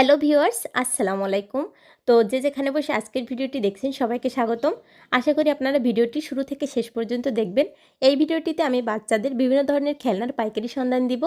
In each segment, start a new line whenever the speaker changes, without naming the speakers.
Hello viewers, আসসালামু আলাইকুম। তো যে যেখানে বসে আজকের ভিডিওটি দেখছেন সবাইকে স্বাগতম। আশা করি আপনারা ভিডিওটি শুরু থেকে শেষ পর্যন্ত দেখবেন। এই ভিডিওটিতে আমি বাচ্চাদের বিভিন্ন ধরনের খেলনার পাইকারি সন্ধান দিব,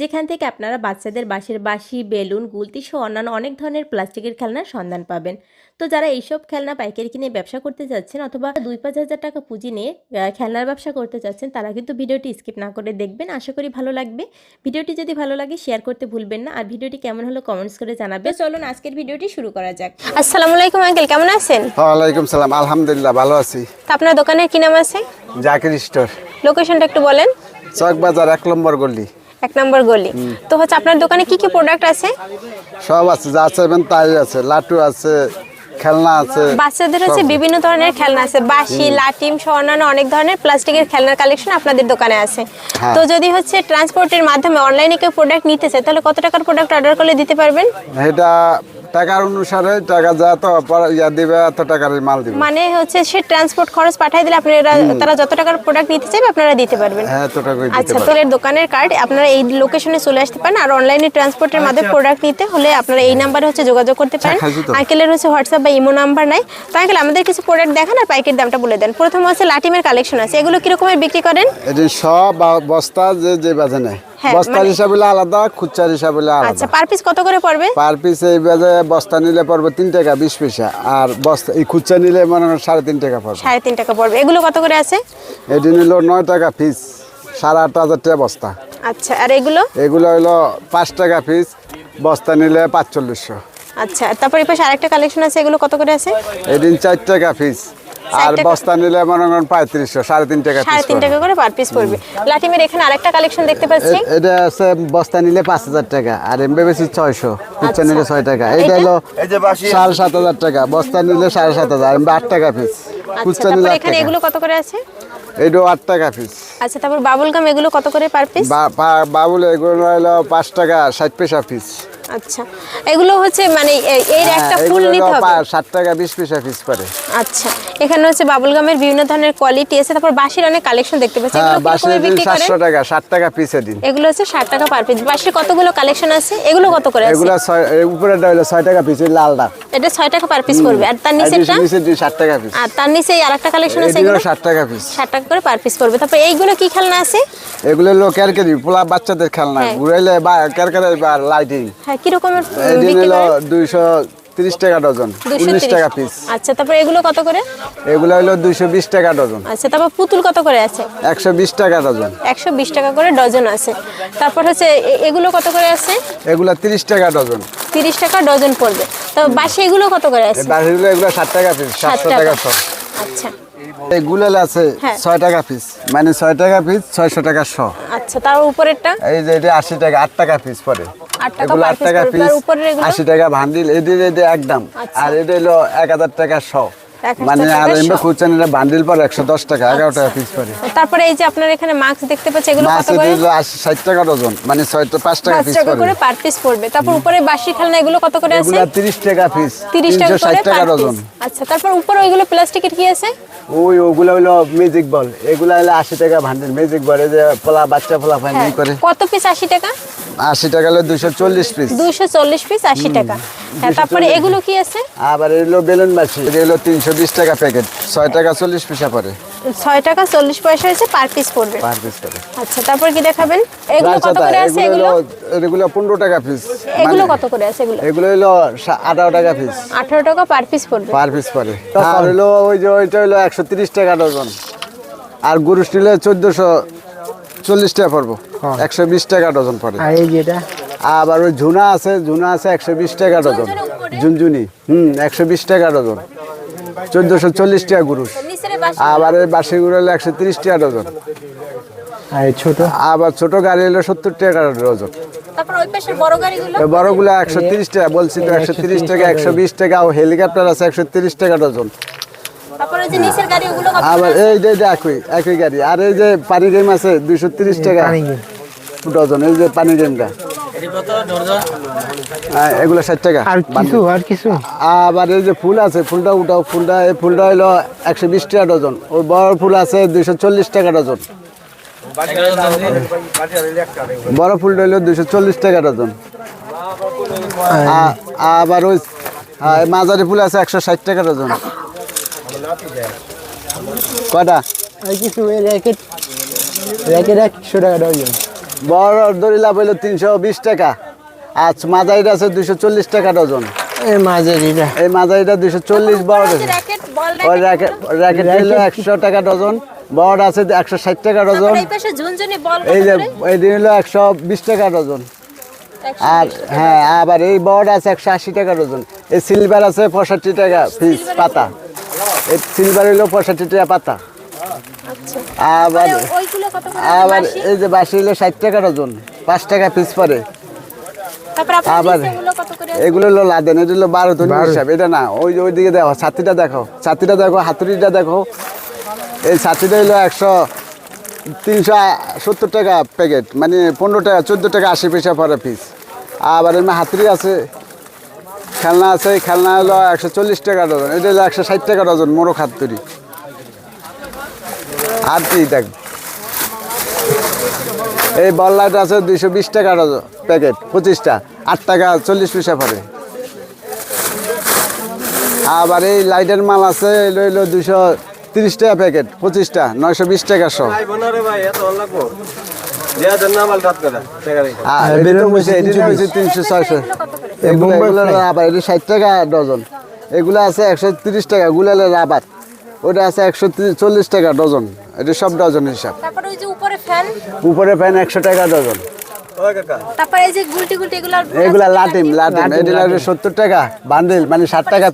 যেখান থেকে আপনারা বাচ্চাদের বাঁশের বাঁশি, বেলুন, গুলতি সহ অন্যান্য অনেক ধরনের প্লাস্টিকের খেলনার সন্ধান পাবেন। তো যারা এইসব খেলনা পাইকারি কিনে ব্যবসা করতে যাচ্ছেন অথবা দুই পাঁচ হাজার টাকা পুঁজি নিয়ে খেলনার ব্যবসা করতে চাচ্ছেন, তারা কিন্তু ভিডিওটি স্কিপ না করে দেখবেন। আশা করি ভালো লাগবে। ভিডিওটি যদি ভালো লাগে শেয়ার করতে ভুলবেন না। আর ভিডিওটি কেমন হলো কমেন্টস করে জানাবেন। তো চলুন আজকের ভিডিওটি শুরু করা যাক। আসসালামু আলাইকুম আঙ্কেল কেমন আছেন?
ওয়ালাইকুম সালাম আলহামদুলিল্লাহ ভালো আছি।
তো আপনার দোকানের কি নাম আছে?
জাকির স্টোর।
লোকেশনটা একটু বলেন।
চক বাজার এক নম্বর গলি।
এক নম্বর গলি। তো হচ্ছে আপনার দোকানে কি কি প্রোডাক্ট আছে?
সব আছে যা চাইবেন তাই আছে লাটু আছে খেলনা আছে
বাচ্চাদের হচ্ছে বিভিন্ন ধরনের খেলনা আছে। বাঁশি লাটিম সহ অন্যান্য অনেক ধরনের প্লাস্টিকের খেলনার কালেকশন আপনাদের দোকানে আছে।
হ্যাঁ।
তো যদি হচ্ছে ট্রান্সপোর্টের মাধ্যমে অনলাইনে কেউ প্রোডাক্ট নিতে চায় তাহলে কত টাকার প্রোডাক্ট অর্ডার করলে দিতে পারবেন?
এটা টাকার অনুসারে টাকা যা তো ইয়া দিবে এত টাকার মাল দিবে।
মানে হচ্ছে সে ট্রান্সপোর্ট খরচ পাঠিয়ে দিলে আপনারা তারা যত টাকার প্রোডাক্ট নিতে চাইবে আপনারা দিতে পারবেন।
হ্যাঁ টাকাই দিতে
আচ্ছা তো এর দোকানের কার্ড আপনারা এই লোকেশনে চলে আসতে পারেন আর অনলাইনে ট্রান্সপোর্টের মাধ্যমে প্রোডাক্ট নিতে হলে আপনারা এই নাম্বারে হচ্ছে যোগাযোগ করতে পারেন। আঙ্কেলের হচ্ছে হোয়াটসঅ্যাপ বা ইমো নাম্বার নাই। তো আঙ্কেল আমাদের কিছু প্রোডাক্ট দেখান আর পাইকের দামটা বলে দেন। প্রথম হচ্ছে লাটিমের কালেকশন আছে। এগুলো কিরকমের বিক্রি করেন?
এটি সব বস্তা যে যে বাজে নেয়।
হ্যাঁ,
বস্তার
মানে-
হিসাবে আলাদা খুচরার হিসাবে আলাদা।
আচ্ছা পার পিস কত করে পড়বে?
পার পিস এই বাজে বস্তা নিলে পড়বে তিন টাকা বিশ পয়সা। আর বস্তা এই খুচরা নিলে মনে করেন সাড়ে টাকা পড়বে।
সাড়ে তিন টাকা পড়বে। এগুলো কত করে আছে?
এটি নিল নয় টাকা পিস সাড়ে আট হাজার টাকা বস্তা।
আচ্ছা আর এগুলো?
এগুলো হলো পাঁচ টাকা পিস বস্তা নিলে পাঁচচল্লিশশো।
আচ্ছা তারপর এই পাশে আরেকটা কালেকশন আছে এগুলো কত করে আছে?
এদিন চার টাকা পিস আর বস্তা নিলে মনে করেন পঁয়ত্রিশশো সাড়ে তিন টাকা
সাড়ে তিন টাকা করে পার পিস পড়বে। লাটিমের এখানে আরেকটা কালেকশন দেখতে পাচ্ছি।
এটা আছে বস্তা নিলে পাঁচ হাজার টাকা আর এমবে বেশি ছয়শো কুচা নিলে ছয় টাকা। এইটা
এটা?
হলো সাড়ে সাত হাজার টাকা বস্তা নিলে সাড়ে সাত হাজার এমবে আট টাকা পিস
আচ্ছা
নিলে
এখানে এগুলো কত করে আছে?
এইটাও আট টাকা পিস
আচ্ছা তারপর বাবুল গাম এগুলো কত করে পার পিস
বাবুল এগুলো হলো পাঁচ টাকা ষাট পয়সা পিস
আচ্ছা। এগুলো হচ্ছে মানে এর একটা ফুল
হ্যাঁ,
নিতে হবে।
পা- ষাট টাকা বিশ পয়সা পিস পরে
আচ্ছা এখানে হচ্ছে বাবুল গামের বিভিন্ন ধরনের কোয়ালিটি আছে তারপর বাঁশির অনেক কালেকশন দেখতে পাচ্ছি।
হ্যাঁ
এগুলো করেন?
সাতশো টাকা ষাট টাকা পিস এদিন
এগুলো হচ্ছে ষাট টাকা পার পিস বাঁশির কতগুলো কালেকশন আছে? এগুলো কত করে আছে?
এগুলো ছয় উপরেটা হলো ছয় টাকা পিস লালটা।
এটা ছয় টাকা পার পিস পড়বে আর তার নিচেরটা?
ষাট টাকা পিস
আর তার নিচে আর একটা কালেকশন আছে
এগুলো
এগুলো?
ষাট টাকা পিস
ষাট টাকা করে পার পিস পড়বে তারপর এইগুলো কি খেলনা আছে?
এগুলো হলো ক্যারকারি পোলা বাচ্চাদের খেলনা।
হ্যাঁ।
ঘুরাইলে বা ক্যারকারি বা লাইটিং
হ্যাঁ কি রকমের বিক্রি করেন?
দুইশো তিরিশ টাকা ডজন
230
টাকা পিস
আচ্ছা তারপর এগুলো কত করে?
এগুলো হলো দুইশো বিশ টাকা ডজন।
আচ্ছা তারপর পুতুল কত করে আছে?
একশো বিশ টাকা ডজন।
একশো বিশ টাকা করে ডজন আছে। তারপর হচ্ছে এগুলো কত করে আছে?
এগুলো তিরিশ টাকা ডজন।
তিরিশ টাকা ডজন পড়বে। তো বাসি এগুলো কত করে আছে?
বাড়িগুলো এগুলো ষাট টাকা পিস
ষাট
সাতশো
টাকা।
টাকা সব।
আচ্ছা।
এগুলো আছে
হ্যাঁ।
ছয় টাকা পিস মানে ছয় টাকা পিস ছয়শো টাকা শ।
আচ্ছা তার উপরেরটা?
এই যে এটা আশি টাকা আট টাকা পিস পরে
8 টাকা
এগুলো আট টাকা পিস
আর উপরের এগুলো?
আশি টাকা ভান্ডিল এদের এটা একদম।
আচ্ছা।
আর এটা হলো এক হাজার টাকা শ। মানে আর এমনি। খুচরা নিলে বান্ডিল পরে একশো দশ টাকা এগারো টাকা পিস পরে।
তারপরে এই যে আপনার এখানে মাস্ক দেখতে পাচ্ছি এগুলো কত করে?
আশি ষাট টাকা ডজন মানে ছয় পাঁচ টাকা পিস
টাকা করে পার পিস পড়বে। তারপর উপরে বাসি খেলনা এগুলো কত করে আছে?
এগুলো তিরিশ টাকা পিস
তিরিশ টাকা
ষাট টাকা ডজন।
আচ্ছা তারপর উপরে ওইগুলো প্লাস্টিকের কি আছে?
ওই ওগুলো হলো মিউজিক বল এগুলা হলো আশি টাকা ভান্ডার। মিউজিক বল যে পোলা বাচ্চা পোলা ফাইন
হ্যাঁ
করে।
কত পিস আশি টাকা?
আশি টাকা হলো দুইশো চল্লিশ পিস
দুইশো চল্লিশ পিস আশি টাকা। হ্যাঁ তারপরে এগুলো কি আছে?
আবার এগুলো বেলুন বাছি এগুলো তিনশো বিশ টাকা প্যাকেট ছয় টাকা চল্লিশ পিসা পরে
ছয় টাকা চল্লিশ পয়সা হচ্ছে পার পিস পড়বে।
পার পিস করে
আচ্ছা তারপর কি দেখাবেন? এগুলো কত করে আছে এগুলো
এগুলো? পনেরো টাকা পিস
এগুলো কত করে আছে এগুলো?
এগুলো হলো আঠারো টাকা পিস
আঠারো টাকা পার পিস পড়বে।
পার পিস আর হলো ওই যে ওইটা হলো একশো তিরিশ টাকা ডজন। আর গরু স্টিলে চোদ্দোশো চল্লিশ টাকা পড়ব। একশো বিশ টাকা ডজন পড়ে।
আর এই যেটা
আবার ওই ঝুনা আছে ঝুনা আছে একশো বিশ টাকা ডজন। ঝুনঝুনি হুম একশো বিশ টাকা ডজন। চোদ্দোশো চল্লিশ টাকা গুরুষ আবার এই বাসি গুলো হলো একশো তিরিশ টাকা ডজন
আর এই ছোট?
আবার ছোট গাড়ি হলো সত্তর টাকা ডজন
তারপর ওই পাশের বড় গাড়িগুলো?
এই বড়গুলো একশো তিরিশ টাকা বলছি তো একশো তিরিশ টাকা একশো বিশ টাকা ও হেলিকপ্টার আছে একশো তিরিশ টাকা ডজন আবার এই যে এই যে একই একই গাড়ি। আর এই যে পানি গেম আছে দুইশো তিরিশ টাকা ডজন এই যে পানি গেমটা। এগুলো ষাট টাকা।
আর কিছু আর কিছু?
আবার এই যে ফুল আছে ফুলটা উঠাও ফুলটা এই ফুলটা হলো একশো বিশ টাকা ডজন। ওই বড় ফুল আছে দুইশো চল্লিশ টাকা ডজন। বড় ফুলটা হলো দুইশো চল্লিশ টাকা ডজন। আবার ওই মাঝারি ফুল আছে একশো ষাট টাকা ডজন। কটা
কিছু র্যাকেট। র্যাকেট একশো টাকা ডজন।
বড় দড়িলা বলল তিনশো বিশ টাকা। আর মাঝারিটা আছে দুশো চল্লিশ টাকা ডজন।
এই মাঝারিটা।
এই মাঝারিটা দুশো চল্লিশ বড়
র্যাকেট
ওই র্যাকেট র্যাকেট হলো একশো টাকা ডজন। বড় আছে একশো ষাট টাকা ডজন।
এই
যে এই দিন হলো একশো বিশ টাকা ডজন। আর হ্যাঁ আবার এই বড় আছে একশো আশি টাকা ডজন। এই সিলভার আছে পঁয়ষট্টি টাকা পিস পাতা। এই সিলভার হলো পঁয়ষট্টি টাকা পাতা। আবার
ওইগুলো কত করে
আবার এই যে বাসি হলো ষাট টাকা ডজন পাঁচ টাকা পিস পরে। আবার
নিচেগুলো কত করে
এগুলো হলো লাদেন এটা হলো বারো ধনী হিসাব এটা না ওই ওই দিকে দেখো ছাতিটা দেখো ছাতিটা দেখো হাতুড়িটা দেখো। এই ছাতিটা হলো একশো তিনশো সত্তর টাকা প্যাকেট মানে পনেরো টাকা চোদ্দ টাকা আশি পয়সা পরে পিস আবার এমনি হাতুড়ি আছে খেলনা আছে এই খেলনা হলো একশো চল্লিশ টাকা ডজন এটা হলো একশো ষাট টাকা ডজন মোরগ হাতুড়ি। আর কি দেখ। এই বল লাইট আছে দুইশো বিশ টাকা ডজন প্যাকেট পঁচিশটা। আট টাকা চল্লিশ পয়সা পড়ে। আবার এই লাইটের মাল আছে এলো এলো দুইশো তিরিশ টাকা প্যাকেট পঁচিশটা নয়শো বিশ টাকা সব।
টাকা
হয়েছে তিনশো ছয়শো। এটা ষাট টাকা ডজন। এগুলো আছে একশো তিরিশ টাকা গুলো হলো রাবার ওটা আছে একশো চল্লিশ টাকা ডজন। এটা সব ডজন হিসাব।
তারপর ওই যে উপরে ফ্যান?
উপরে ফ্যান একশো টাকা ডজন।
তারপর এই যে গুলটি গুলটি এগুলো
এগুলা লাটিম লাটিম এটা সত্তর টাকা বান্ডিল মানে ষাট টাকা।